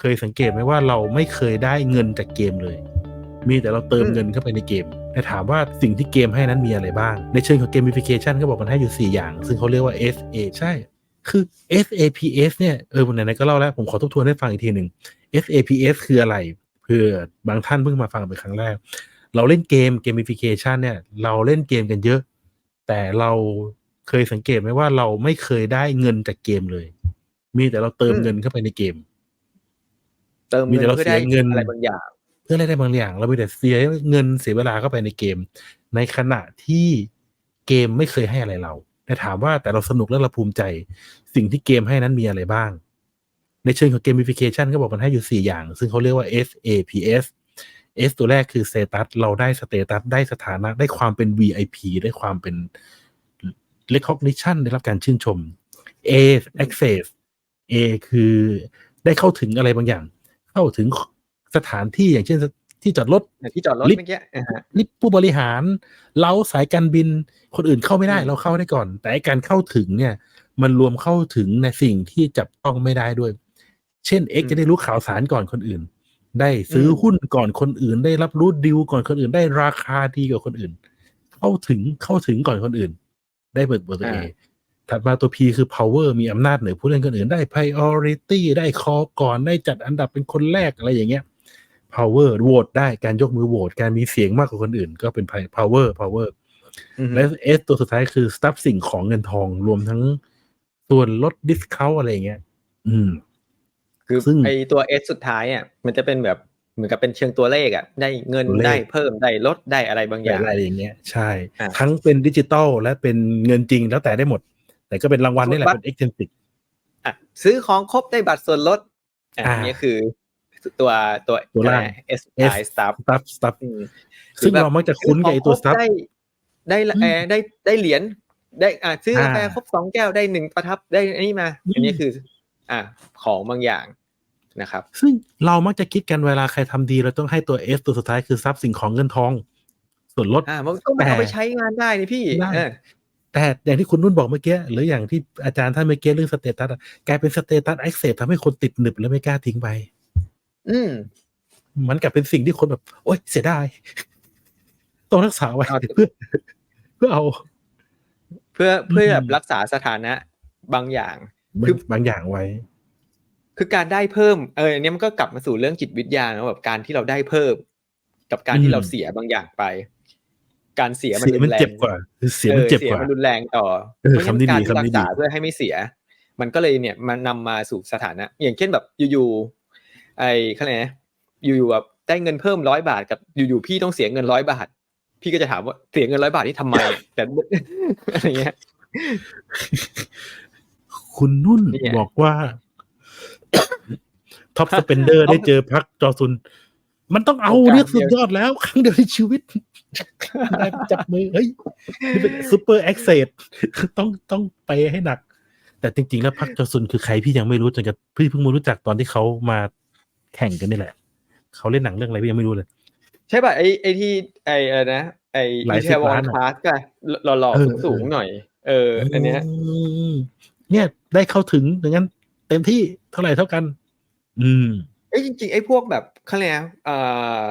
เคยสังเกตไหมว่าเราไม่เคยได้เงินจากเกมเลย มีแต่เราเติมเงินเข้าไปในเกม แต่ถามว่าสิ่งที่เกมให้นั้นมีอะไรบ้าง ในเชิงของ gamification ก็บอกมันให้อยู่ 4 อย่าง ซึ่งเขาเรียกว่า SA ใช่ คือ SAPS เนี่ย เออวันไหนๆก็เล่าแล้ว ผมขอทบทวนให้ฟังอีกทีหนึ่ง SAPS คืออะไร เพื่อบางท่านเพิ่งมาฟังเป็นครั้งแรก เราเล่นเกม gamification เนี่ย เราเล่นเกมกันเยอะ แต่เราเคยสังเกตไหมว่าเราไม่เคยได้เงินจากเกมเลย มีแต่เราเติมเงินเข้าไปในเกม เติมมีเงิแต่นเราเพื่อได้เสียเงินอะไรบางอย่าง เพื่ออะไรได้บางอย่างเรามีแต่เสียเงินเสียเวลาเข้าไปในเกม ในขณะที่เกมไม่เคยให้อะไรเรา แต่ถามว่าแต่เราสนุกและเราภูมิใจ สิ่งที่เกมให้นั้นมีอะไรบ้าง ในเชิงของ gamification ก็บอกมันให้อยู่ 4 อย่าง ซึ่งเขาเรียกว่า SAPS S ตัวแรกคือ status เราได้ status ได้สถานะได้ความเป็น VIP ได้ความเป็น recognition ได้รับการชื่นชม A access A คือได้เข้าถึงอะไรบางอย่าง เข้าถึงสถานที่อย่างเช่นที่จอดรถที่จอดรถลิฟต์เมื่อกี้อ่าฮะลิฟต์ผู้บริหาร เล้าสายการบินคนอื่นเข้าไม่ได้อืมเราเข้าได้ก่อน แต่ไอ้การเข้าถึงเนี่ย มันรวมเข้าถึงในสิ่งที่จับต้องไม่ได้ด้วย เช่น X จะได้รู้ข่าวสารก่อนคนอื่น ได้ซื้อหุ้นก่อนคนอื่น ได้รับรู้ดิวก่อนคนอื่น ได้ราคาดีกว่าคนอื่น เข้าถึงเข้าถึงก่อนคนอื่น ได้เบิดเบิดตัวเอ ถัดมาตัว P คือ power มีอำนาจเหนือผู้เล่นคนอื่นได้ priority ได้ call ก่อนได้จัดอันดับเป็นคนแรกอะไรอย่างเงี้ย power โหวตได้การยกมือโหวตการมีเสียงมากกว่าคนอื่น ก็เป็น power power อือฮึและ S ตัวสุดท้ายคือ stuff สิ่งของเงินทองรวมทั้งส่วนลด discount อะไรอย่างเงี้ย อืม คือซึ่งไอตัว S สุดท้ายอะมันจะเป็นแบบเหมือนกับเป็นเชิงตัวเลขอะ ได้เงินตัวเลขได้เพิ่มได้ลดได้อะไรบางอย่างอะไรอย่างเงี้ย ใช่อะทั้งเป็นดิจิตอลและเป็นเงินจริงแล้วแต่ได้หมด แต่ก็เป็นรางวัลนี่แหละบัตรเป็น extrinsic อะซื้อของครบได้บัตรส่วนลดอะอ่าอันนี้คือตัวตัวตัวล่าง S สุดท้าย stuff stuff stuff อืมซึ่งเรามักจะคุ้นกับไอ้ตัว stuff ได้ได้ละอืมเอ่อได้ได้เหรียญได้อ่าซื้อกาแฟอ่าครบสองแก้วได้หนึ่งประทับได้อันนี้มาอืมอันนี้คือ อ่าของบางอย่างนะครับ ซึ่งเรามักจะคิดกันเวลาใครทำดีเราต้องให้ตัว S ตัวสุดท้ายคือทรัพย์สิ่งของเงินทอง ส่วนลดอ่ามันก็แต่เอาไปใช้งานได้นี่พี่ได้เออ แต่อย่างที่คุณนุ่นบอกเมื่อกี้หรืออย่างที่อาจารย์ท่านเมื่อกี้เรื่องสเตตัสกลายเป็นสเตตัสแอคเซสทำให้คนติดหนึบและไม่กล้าทิ้งไปอืมมันกลับเป็นสิ่งที่คนแบบ โอ๊ยเสียดายต้องรักษาไว้เอาเพื่อเพื่อเอา เพื่อเพื่อแบบอืมรักษาสถานะ บางอย่างบางคือบางอย่างไว้ คือการได้เพิ่มเอออันเนี้ยมันก็กลับมาสู่เรื่องจิตวิทยานะแบบการที่เราได้เพิ่ม กับการอืที่มเราเสียบางอย่างไป การเสียมันเสียรุมันนแรงเจ็บกว่าคือเสียมันเจ็บออกว่ามันรุนแรงต่อเออเพราะฉะนั้นคำนี้ดีการที่คำรันี้กษาดีเพื่อให้ไม่เสีย มันก็เลยเนี่ยมันนำมาสู่สถานะ อย่างเช่นแบบอยู่ๆไอ้เขาเรียกนะอยู่ๆแบบได้เงินเพิ่มร้อยบาทกับอยู่ๆพี่ต้องเสียเงินร้อยบาท พี่ก็จะถามว่าเสียเงินร้อยบาทนี่ทำไมแต่อะไรเงี้ยคุณนุ่นเนี่ยบอกว่าท็อปสเปนเดอร์ได้เจอพักจอซุน มันต้องเอาโอกาสเรียกสุดเดียวยอดแล้ว ครั้งเดียวในชีวิตได้จับมือเฮ้ยนี่เป็นซูเปอร์แอคเซสต้องต้องไปให้หนัก แต่จริง ๆ แล้วพักจอซุนคือใครพี่ยังไม่รู้จนกับพี่เพิ่งมารู้จักตอนที่เขามาแข่งกันนี่แหละ เขาเล่นหนังเรื่องอะไรพี่ยังไม่รู้เลย ใช่ป่ะไอ้ไอ้ที่ไอ้อะไรนะไอ้หลายอีสิเทบวอล้านนอะคลาสก็หล่อเออๆสูงๆหน่อย เอออันเนี้ยมเนี่ยได้เข้าถึงอย่างนั้น เต็มที่เท่าไหร่เท่ากัน อืม เอ้ยจริงๆไอ้พวกแบบเขาเรียกนะเอ่อ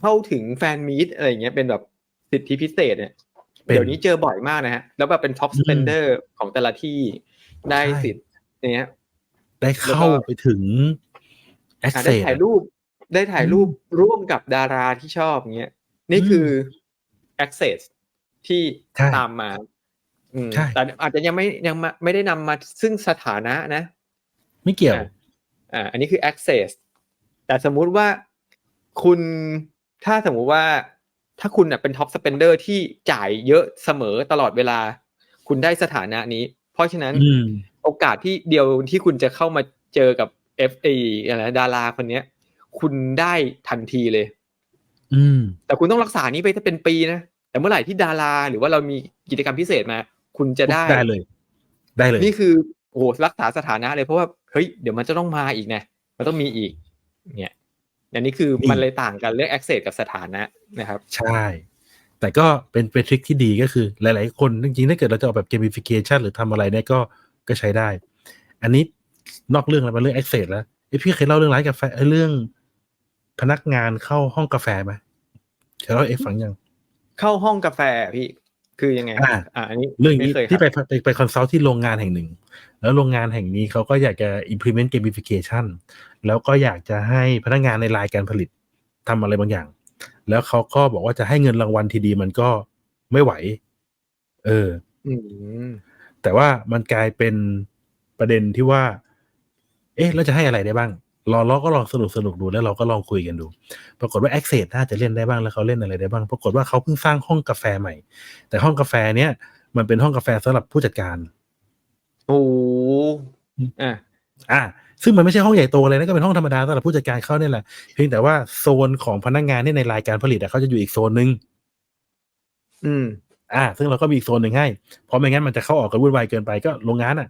เข้าถึงแฟนมีตอะไรอย่างเงี้ยเป็นแบบสิทธิพิเศษเนี่ยเป็นเดี๋ยวนี้เจอบ่อยมากนะฮะ แล้วแบบเป็นท็อปอืสมเปนเดอร์ของแต่ละที่ได้ใช่สิทธิ์อย่างเงี้ย ได้เข้าแล้วก็ไปถึงแอคอะเซได้สถ่ายรูป ได้ถ่ายรูปร่วมกับดาราที่ชอบอย่างเงี้ย นี่คือ access ที่ใช่ตามมาอืมใช่แต่อาจจะยังไม่ยังมาไม่ได้นำมาซึ่งสถานะนะ ไม่เกี่ยว อะอ่าอันนี้คือ access แต่สมมุติว่าคุณถ้าสมมุติว่าถ้าคุณน่ะเป็น top spender ที่จ่ายเยอะเสมอตลอดเวลา คุณได้สถานะนี้ เพราะฉะนั้นอืมโอกาสที่เดียวที่คุณจะเข้ามาเจอกับ FA อะไรนะดาราคนเนี้ย คุณได้ทันทีเลย อืม แต่คุณต้องรักษานี้ไปถ้าเป็นปีนะแต่เมื่อไหร่ที่ดาราหรือว่าเรามีกิจกรรมพิเศษมา คุณจะได้ได้เลย ได้เลย นี่คือโอ้โหรักษาสถานะเลยเพราะว่าเฮ้ยเดี๋ยวมันจะต้องมาอีกนะมันต้องมีอีก เนี่ยอันนี้คือนี่มันเลยต่างกันเรื่อง access กับสถานะนะครับ ใช่ แต่ก็เป็นเป็นทริคที่ดีก็คือหลาย ๆ คนจริงๆถ้าเกิดเราจะเอาแบบ gamification หรือทำอะไรเนี่ยก็ก็ใช้ได้ อันนี้นอกเรื่องแล้วมาเรื่อง access แล้วเอ้ยพี่เคยเล่าเรื่องร้านกาแฟเอ้ยเรื่องพนักงานเข้าห้องกาแฟไหมเคยเล่าให้เอกฟังยัง เข้าห้องกาแฟพี่ คือยังไงอ่าอ่าอันนี้เรื่องนี้ม่คยที่คไปรับไปไปคอนซัลท์ที่โรงงานแห่งหนึ่ง แล้วโรงงานแห่งนี้เขาก็อยากจะ implement gamification แล้วก็อยากจะให้พนักงานในรายการผลิตทำอะไรบางอย่าง แล้วเขาก็บอกว่าจะให้เงินรางวัลทีดีมันก็ไม่ไหว เอออืมแต่ว่ามันกลายเป็นประเด็นที่ว่า เอ๊ะแล้วจะให้อะไรได้บ้าง ลองเราก็ลองสนุกสนุกดูแล้วเราก็ลองคุยกันดู ปรากฏว่า Access น่าจะเล่นได้บ้างแล้วเขาเล่นอะไรได้บ้าง ปรากฏว่าเขาเพิ่งสร้างห้องกาแฟใหม่ แต่ห้องกาแฟเนี้ยมันเป็นห้องกาแฟสำหรับผู้จัดการ โอ้อะอ่าซึ่งมันไม่ใช่ห้องใหญ่โตเลยนะก็เป็นห้องธรรมดาสำหรับผู้จัดการเขาเนี่ยแหละเพียงแต่ว่าโซนของพนักงานที่ในรายการผลิตอะเขาจะอยู่อีกโซนหนึ่งอืม อ่า ซึ่งเราก็มีอีกโซนหนึ่งให้ เพราะไม่งั้นมันจะเข้าออกกันวุ่นวายเกินไปก็โรงงานอะ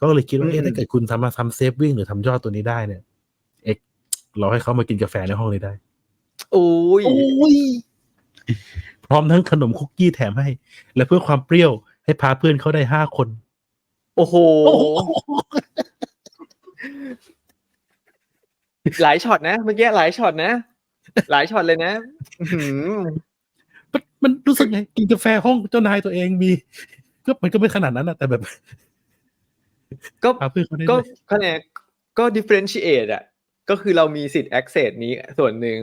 ก็เลยคิดว่าอืมเอ๊ะถ้าเกิดคุณทำมาทำเซฟวิ่งหรือทำยอดตัวนี้ได้เนี่ยเอ็ก เราให้เขามากินกาแฟในห้องนี้ได้ โอ้ยยพร้อมทั้งขนมคุกกี้แถมให้ และเพื่อความเปรี้ยวให้พาเพื่อนเขาได้ห้าคน โอ้โห หลายช็อตนะเมื่อกี้หลายช็อตนะ หลายช็อตเลยนะอื้อหือมันมันรู้สึกไง กินกาแฟห้องเจ้านายตัวเองมี ก็มันก็ไม่ขนาดนั้นนะแต่แบบ ก็พาเพื่อนเขาได้ก็ด้วยคะแนนก็ differentiate อะ ก็คือเรามีสิทธิ์ access นี้ส่วนหนึ่ง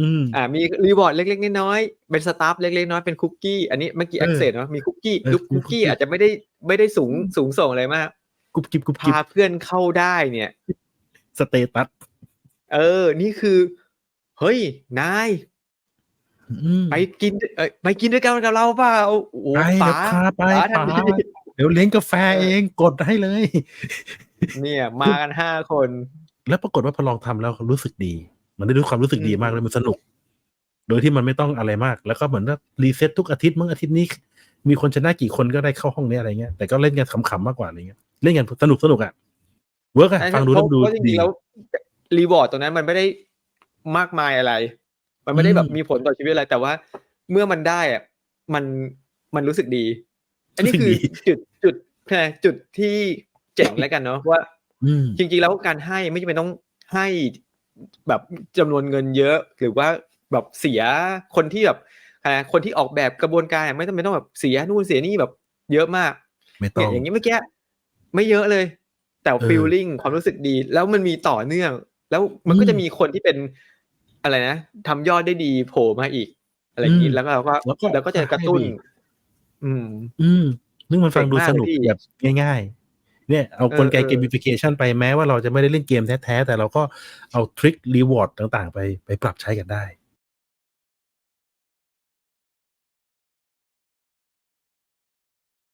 อืมอ่ามีรีวอร์ดเล็กๆน้อยๆเป็นสตาฟเล็กๆน้อยๆเป็นคุกกี้อันนี้เมื่อกี้เออ access เนาะมีคุกกี้เออลูกมีคุกกี้ cookie อาจจะไม่ได้ไม่ได้สูงสูงส่งอะไรมากกุบกิบกุบกิบพาเพื่อนเข้าได้เนี่ยสเตตัสเออ นี่คือ เฮ้ย นายอืมไปกินเอ้ยไปกินด้วยกันกับเราเปล่าโอ้โหไปเดี๋ยวป๋าพาไปป๋าทันป๋าทีเดี๋ยวเลี้ยงกาแฟเองกดให้เลย เนี่ย มากันห้าคน แล้วปรากฏว่าพอลองทำแล้วรู้สึกดี มันได้รู้ความรู้สึกดีมากเลยมันสนุก โดยที่มันไม่ต้องอะไรมาก แล้วก็เหมือนว่ารีเซ็ตทุกอาทิตย์มั้งอาทิตย์นี้ มีคนชนะกี่คนก็ได้เข้าห้องนี้อะไรเงี้ยแต่ก็เล่นกันขำๆมากกว่าอะไรเงี้ยเล่นกันสนุกสนุกอะเวิร์กอะใช่ฟังดูเพแล้วราะดูเพราะจดีริงๆแล้วรีวอร์ดตรงนั้นมันไม่ได้มากมายอะไร มันไม่ได้แบบอืมมีผลต่อชีวิตอะไร แต่ว่าเมื่อมันได้อะมันมันรู้สึกดี อันนี้คือจุดจุดแค่จุดที่เจ๋งแล้วกันเนาะว่าอืม จริงๆแล้วการให้ไม่จำเป็นต้องให้แบบจำนวนเงินเยอะ หรือว่าแบบเสียคนที่แบบอะไรนะคนที่ออกแบบกระบวนการไม่จำเป็นต้องแบบเสียนู่นเสียนี่แบบเยอะมากไม่ต้เนี่อยงอย่างนี้เมื่อกี้ไม่เยอะเลย แต่เออฟีลลิ่งความรู้สึกดี แล้วมันมีต่อเนื่อง แล้วมันก็อืมจะมีคนที่เป็นอะไรนะทำยอดได้ดีโผล่มาอีก อะไรอย่างนี้อืมแล้วก็เราก็แล้วก็แล้วก็จะกระตุ้นให้ไปอีกอืม อืมซึ่งมันฟังดูสนุกเจ๋งมากเลยพี่แบบง่ายๆ เนี่ยเอาเออกลไกเออเกม i ฟิเคชันไปแม้ว่าเราจะไม่ได้เล่นเกมแท้ๆแต่เราก็เอาทริครีวอร์ดต่างๆ ไปไปปรับใช้กันได้